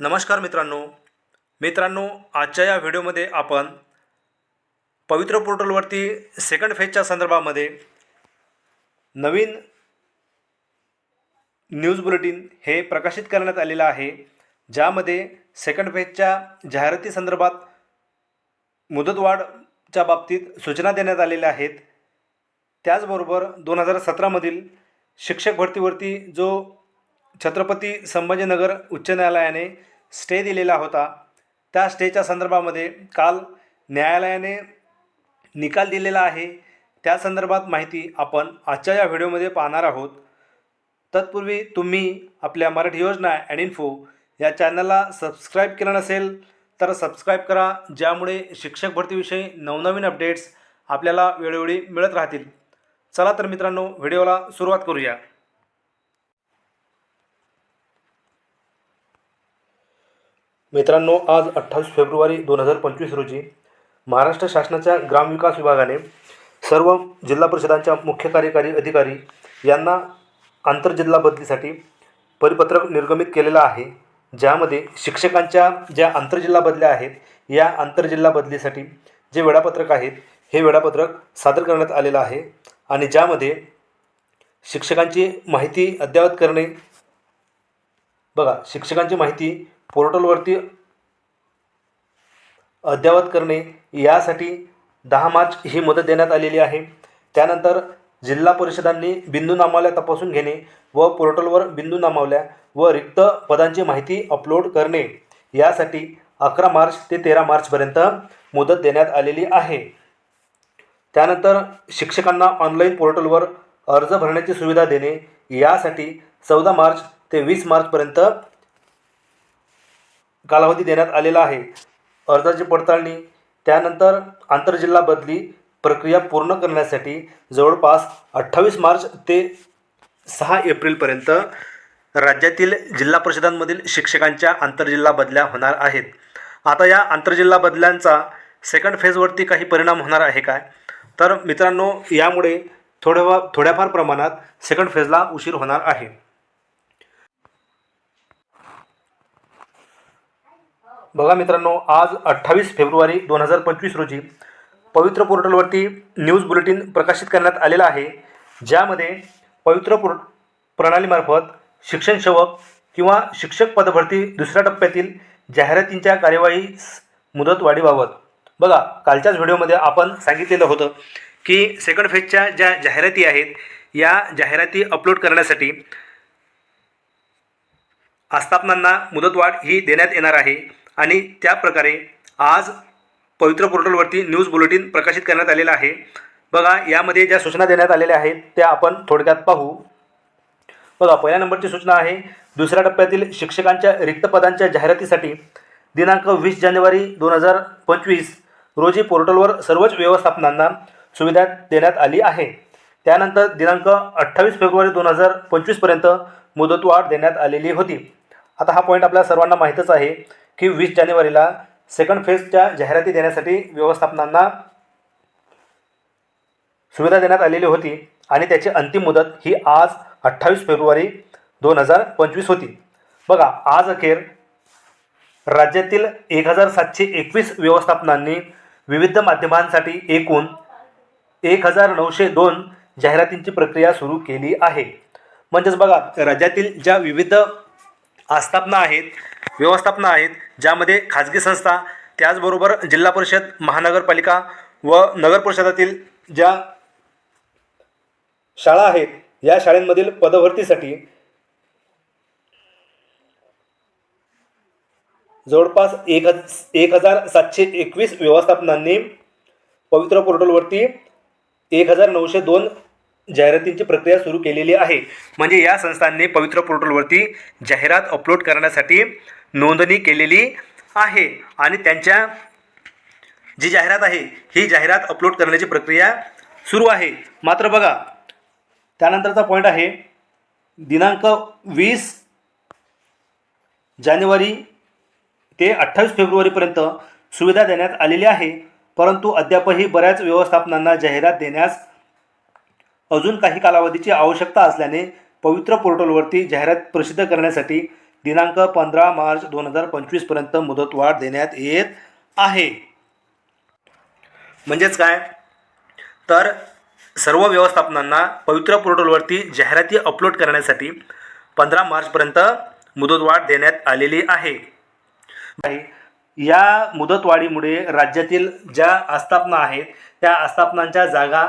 नमस्कार मित्रांनो. मित्रांनो आजच्या या व्हिडिओमध्ये आपण पवित्र पोर्टलवरती सेकंड फेजच्या संदर्भामध्ये नवीन न्यूज बुलेटिन हे प्रकाशित करण्यात आलेलं आहे. ज्यामध्ये सेकंड फेजच्या जाहिराती संदर्भात मुदतवाढच्या बाबतीत सूचना देण्यात आलेल्या आहेत. त्याचबरोबर दोन हजार सतरामधील शिक्षक भरतीवरती जो छत्रपती संभाजीनगर उच्च न्यायालयाने स्टे दिलेला होता. त्या स्टेच्या संदर्भामध्ये काल न्यायालयाने निकाल दिलेला आहे. त्या संदर्भात माहिती आपण आजच्या या व्हिडिओमध्ये पाहणार आहोत. तत्पूर्वी तुम्ही आपल्या मराठी योजना अँड इन्फो या चॅनलला सबस्क्राईब केलं नसेल तर सबस्क्राईब करा ज्यामुळे शिक्षक भरतीविषयी नवनवीन अपडेट्स आपल्याला वेळोवेळी मिळत राहतील. चला तर मित्रांनो व्हिडिओला सुरुवात करूया. मित्रांनो आज अठ्ठावीस फेब्रुवारी दोन हजार पंचवीस रोजी महाराष्ट्र शासनाच्या ग्रामविकास विभागाने सर्व जिल्हा परिषदांच्या मुख्य कार्यकारी अधिकारी यांना आंतरजिल्हा बदलीसाठी परिपत्रक निर्गमित केलेलं आहे. ज्यामध्ये शिक्षकांच्या ज्या आंतरजिल्हा बदल्या आहेत या आंतरजिल्हा बदलीसाठी जे वेळापत्रक आहेत हे वेळापत्रक सादर करण्यात आलेलं आहे आणि ज्यामध्ये शिक्षकांची माहिती अद्ययावत करणे बघा शिक्षकांची माहिती पोर्टलवरती अद्ययावत करणे यासाठी दहा मार्च ही मदत देण्यात आलेली आहे. त्यानंतर जिल्हा परिषदांनी बिंदू नामावल्या तपासून घेणे व पोर्टलवर बिंदू नामावल्या व रिक्त पदांची माहिती अपलोड करणे यासाठी अकरा मार्च ते तेरा मार्चपर्यंत मुदत देण्यात आलेली आहे. त्यानंतर शिक्षकांना ऑनलाईन पोर्टलवर अर्ज भरण्याची सुविधा देणे यासाठी चौदा मार्च ते वीस मार्चपर्यंत कालावधी देण्यात आलेला आहे. अर्जाची पडताळणी त्यानंतर आंतरजिल्हा बदली प्रक्रिया पूर्ण करण्यासाठी जवळपास अठ्ठावीस मार्च ते सहा एप्रिलपर्यंत राज्यातील जिल्हा परिषदांमधील शिक्षकांच्या आंतरजिल्हा बदल्या होणार आहेत. आता या आंतरजिल्हा बदल्यांचा सेकंड फेजवरती काही परिणाम होणार आहे काय? तर मित्रांनो यामुळे थोड्या थोड्याफार प्रमाणात सेकंड फेजला उशीर होणार आहे. बघा मित्रांनो आज अठ्ठावीस फेब्रुवारी दोन हजार पंचवीस रोजी पवित्र पोर्टलवरती न्यूज बुलेटिन प्रकाशित करण्यात आलेलं आहे ज्यामध्ये पवित्र पोर्ट प्रणालीमार्फत शिक्षण सेवक किंवा शिक्षक पदभरती दुसऱ्या टप्प्यातील जाहिरातींच्या कार्यवाहीस मुदतवाढीबाबत बघा कालच्याच व्हिडिओमध्ये आपण सांगितलेलं होतं की सेकंड फेजच्या ज्या जाहिराती आहेत या जाहिराती अपलोड करण्यासाठी आस्थापनांना मुदतवाढ ही देण्यात येणार आहे. आणि त्या प्रकारे आज पवित्र पोर्टलवरती न्यूज बुलेटिन प्रकाशित करण्यात आलेलं आहे. बघा यामध्ये ज्या सूचना देण्यात आलेल्या आहेत त्या आपण थोडक्यात पाहू. बघा पहिल्या नंबरची सूचना आहे दुसऱ्या टप्प्यातील शिक्षकांच्या रिक्त पदांच्या जाहिरातीसाठी दिनांक वीस जानेवारी दोन हजार पंचवीस रोजी पोर्टलवर सर्वच व्यवस्थापनांना सुविधा देण्यात आली आहे. त्यानंतर दिनांक अठ्ठावीस फेब्रुवारी दोन हजार पंचवीसपर्यंत मुदतवाढ देण्यात आलेली होती. आता हा पॉईंट आपल्या सर्वांना माहीतच आहे. की वीस जानेवारीला सेकंड फेजच्या जाहिराती देण्यासाठी व्यवस्थापनांना सुविधा देण्यात आलेली होती आणि त्याची अंतिम मुदत ही आज अठ्ठावीस फेब्रुवारी दोन हजार पंचवीस होती. बघा आज अखेर राज्यातील एक हजार सातशे एकवीस व्यवस्थापनांनी विविध माध्यमांसाठी एकूण एक हजार नऊशे दोन जाहिरातींची प्रक्रिया सुरू केली आहे. म्हणजेच बघा राज्यातील ज्या विविध आस्थापना आहेत व्यवस्थापना आहेत ज्यामध्ये खाजगी संस्था त्याचबरोबर जिल्हा परिषद महानगरपालिका व नगर परिषदातील ज्या शाळा आहेत या शाळेंमधील पदभरतीसाठी जवळपास एक हज एक हजार सातशे एकवीस व्यवस्थापनांनी पवित्र पोर्टलवरती एक हजार नऊशे दोन जाहिरातींची प्रक्रिया सुरू केलेली आहे. म्हणजे या संस्थांनी पवित्र पोर्टलवरती जाहिरात अपलोड करण्यासाठी नोंदणी केलेली आहे. आणि त्यांच्या जी जाहिरात आहे ही जाहिरात अपलोड करण्याची प्रक्रिया सुरू आहे. मात्र बघा त्यानंतरचा पॉईंट आहे. दिनांक वीस जानेवारी ते अठ्ठावीस फेब्रुवारीपर्यंत सुविधा देण्यात आलेली आहे. परंतु अद्यापही बऱ्याच व्यवस्थापनांना जाहिरात देण्यास अजून काही कालावधीची आवश्यकता असल्याने पवित्र पोर्टलवरती जाहिरात प्रसिद्ध करण्यासाठी दिनांक पंधरा मार्च दोन हजार पंचवीसपर्यंत मुदतवाढ देण्यात येत आहे. म्हणजेच काय? तर सर्व व्यवस्थापनांना पवित्र पोर्टलवरती जाहिराती अपलोड करण्यासाठी पंधरा मार्चपर्यंत मुदतवाढ देण्यात आलेली आहे. या मुदतवाढीमुळे राज्यातील ज्या आस्थापना आहेत त्या आस्थापनांच्या जागा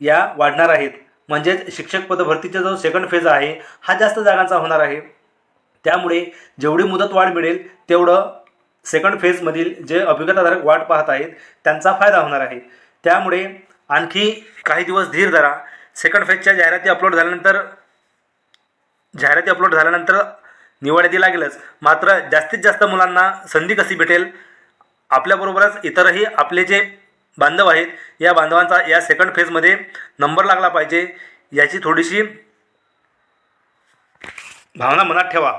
या वाढणार आहेत. म्हणजेच शिक्षक पद भरतीचा जो सेकंड फेज आहे हा जास्त जागांचा होणार आहे. त्यामुळे जेवढी मुदतवाढ मिळेल तेवढं सेकंड फेजमधील जे अभिज्ञताधारक वाट पाहत आहेत त्यांचा फायदा होणार आहे. त्यामुळे आणखी काही दिवस धीर धरा. सेकंड फेजच्या जाहिराती अपलोड झाल्यानंतर जाहिराती अपलोड झाल्यानंतर निवड यादी लागेलच मात्र जास्तीत जास्त मुलांना संधी कशी भेटेल? आपल्याबरोबरच इतरही आपले जे बांधव आहेत या बांधवांचा या सेकंड फेजमध्ये नंबर लागला पाहिजे. याची थोडीशी भावना मनात ठेवा.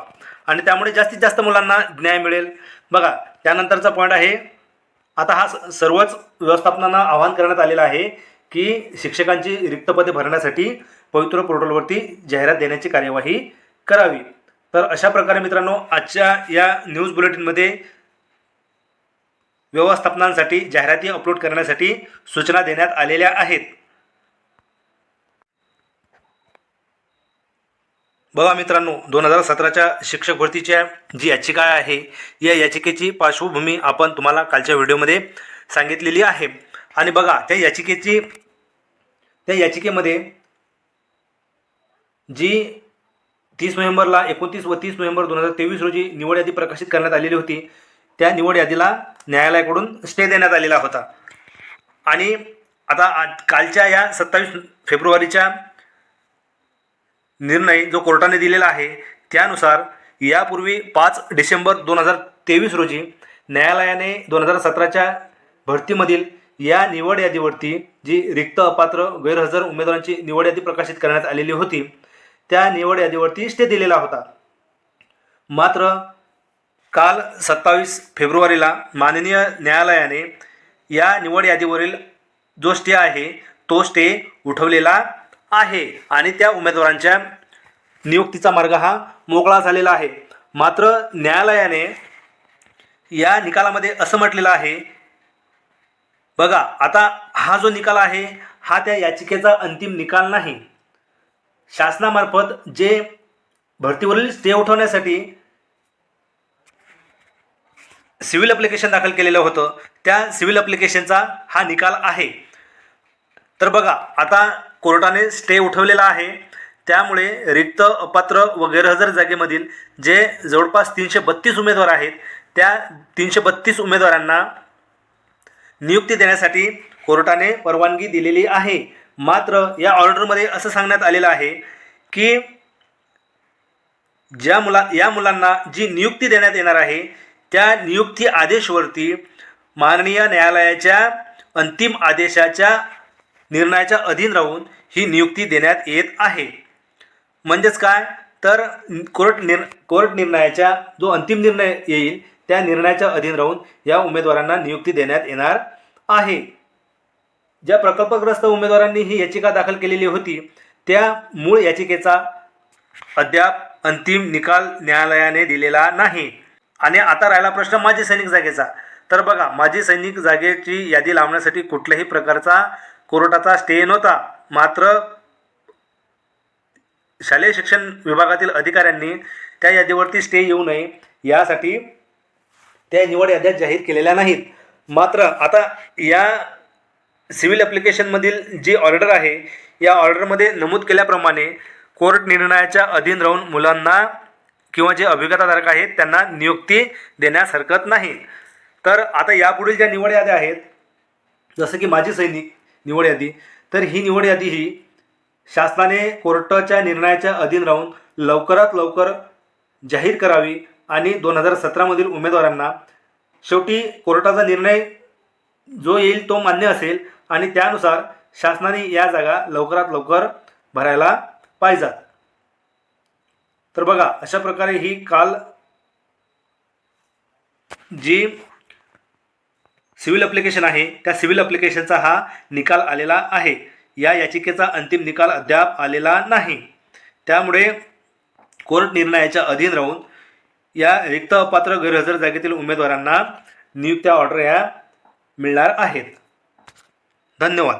आणि त्यामुळे जास्तीत जास्त मुलांना न्याय मिळेल. बघा त्यानंतरचा पॉईंट आहे आता हा स- सर्वच व्यवस्थापनांना आवाहन करण्यात आलेलं आहे की शिक्षकांची रिक्त पदे भरण्यासाठी पवित्र पोर्टलवरती जाहिरात देण्याची कार्यवाही करावी. तर अशा प्रकारे मित्रांनो आजच्या या न्यूज बुलेटिनमध्ये व्यवस्थापनांसाठी जाहिराती अपलोड करण्यासाठी सूचना देण्यात आलेल्या आहेत. बघा मित्रांनो दोन हजार सतराच्या शिक्षक भरतीच्या जी याचिका आहे या याचिकेची पार्श्वभूमी आपण तुम्हाला कालच्या व्हिडिओमध्ये सांगितलेली आहे. आणि बघा त्या याचिकेची त्या याचिकेमध्ये जी तीस नोव्हेंबरला एकोणतीस व तीस नोव्हेंबर दोन हजार तेवीस रोजी निवड यादी प्रकाशित करण्यात आलेली होती त्या निवड यादीला न्यायालयाकडून स्टे देण्यात आलेला होता. आणि आता आज कालच्या या सत्तावीस फेब्रुवारीच्या निर्णय जो कोर्टाने दिलेला आहे त्यानुसार यापूर्वी पाच डिसेंबर दोन हजार तेवीस रोजी न्यायालयाने दोन हजार सतराच्या भरतीमधील या निवड यादीवरती जी रिक्त अपात्र गैरहजर उमेदवारांची निवड यादी प्रकाशित करण्यात आलेली होती त्या निवड यादीवरती स्टे दिलेला होता. मात्र काल सत्तावीस फेब्रुवारीला माननीय न्यायालयाने या निवड यादीवरील जो स्टे आहे तो स्टे उठवलेला आहे. आणि त्या उमेदवारांच्या नियुक्तीचा मार्ग हा मोकळा झालेला आहे. मात्र न्यायालयाने या निकालामध्ये असं म्हटलेलं आहे बघा आता हा जो निकाल आहे हा त्या याचिकेचा अंतिम निकाल नाही. शासनामार्फत जे भरतीवरील स्टे उठवण्यासाठी सिव्हिल ॲप्लिकेशन दाखल केलेलं होतं त्या सिव्हिल ॲप्लिकेशनचा हा निकाल आहे. तर बघा आता कोर्टाने स्टे उठवलेला आहे. त्यामुळे रिक्त अपात्र व गैरहजर जागेमधील जे जवळपास तीनशे बत्तीस उमेदवार आहेत त्या तीनशे बत्तीस उमेदवारांना नियुक्ती देण्यासाठी कोर्टाने परवानगी दिलेली आहे. मात्र या ऑर्डरमध्ये असं सांगण्यात आलेलं आहे की ज्या मुला या मुलांना जी नियुक्ती देण्यात येणार आहे त्या नियुक्ती आदेशवरती माननीय न्यायालयाच्या अंतिम आदेशाच्या निर्णयाच्या अधीन राहून ही नियुक्ती देण्यात येत आहे. म्हणजेच काय? तर कोर्ट निर कोर्ट निर्णयाच्या जो अंतिम निर्णय येईल त्या निर्णयाच्या अधीन राहून या उमेदवारांना नियुक्ती देण्यात येणार आहे. ज्या प्रकल्पग्रस्त उमेदवारांनी ही याचिका दाखल केलेली होती त्या मूळ याचिकेचा अद्याप अंतिम निकाल न्यायालयाने दिलेला नाही. आणि आता राहिला प्रश्न माजी सैनिक जागेचा. तर बघा माजी सैनिक जागेची यादी लावण्यासाठी कुठल्याही प्रकारचा कोर्टाचा स्टे नव्हता. मात्र शालेय शिक्षण विभागातील अधिकाऱ्यांनी त्या यादीवरती स्टे येऊ नये यासाठी त्या निवड याद्या जाहीर केलेल्या नाहीत. मात्र आता या सिव्हिल ॲप्लिकेशनमधील जी ऑर्डर आहे या ऑर्डरमध्ये नमूद केल्याप्रमाणे कोर्ट निर्णयाच्या अधीन राहून मुलांना किंवा जे अभिज्ञताधारक आहेत त्यांना नियुक्ती देण्यास हरकत नाही. तर आता यापुढील ज्या निवड याद्या आहेत जसं की माजी सैनिक निवड यादी. तर ही निवड यादी ही शासनाने कोर्टाच्या निर्णयाच्या अधीन राहून लवकरात लवकर जाहीर करावी आणि दोन हजार सतरामधील उमेदवारांना शेवटी कोर्टाचा निर्णय जो येईल तो मान्य असेल आणि त्यानुसार शासनाने या जागा लवकरात लवकर भरायला पाहिजात तर बघा अशा प्रकारे ही काल जी सिव्हिल अप्लिकेशन आहे. त्या सिव्हिल अप्लिकेशनचा हा निकाल आलेला आहे. या याचिकेचा अंतिम निकाल अद्याप आलेला नाही. त्यामुळे कोर्ट निर्णयाच्या अधीन राहून या रिक्त अपात्र गैरहजर जागेतील उमेदवारांना नियुक्त्या ऑर्डर या मिळणार आहेत. धन्यवाद.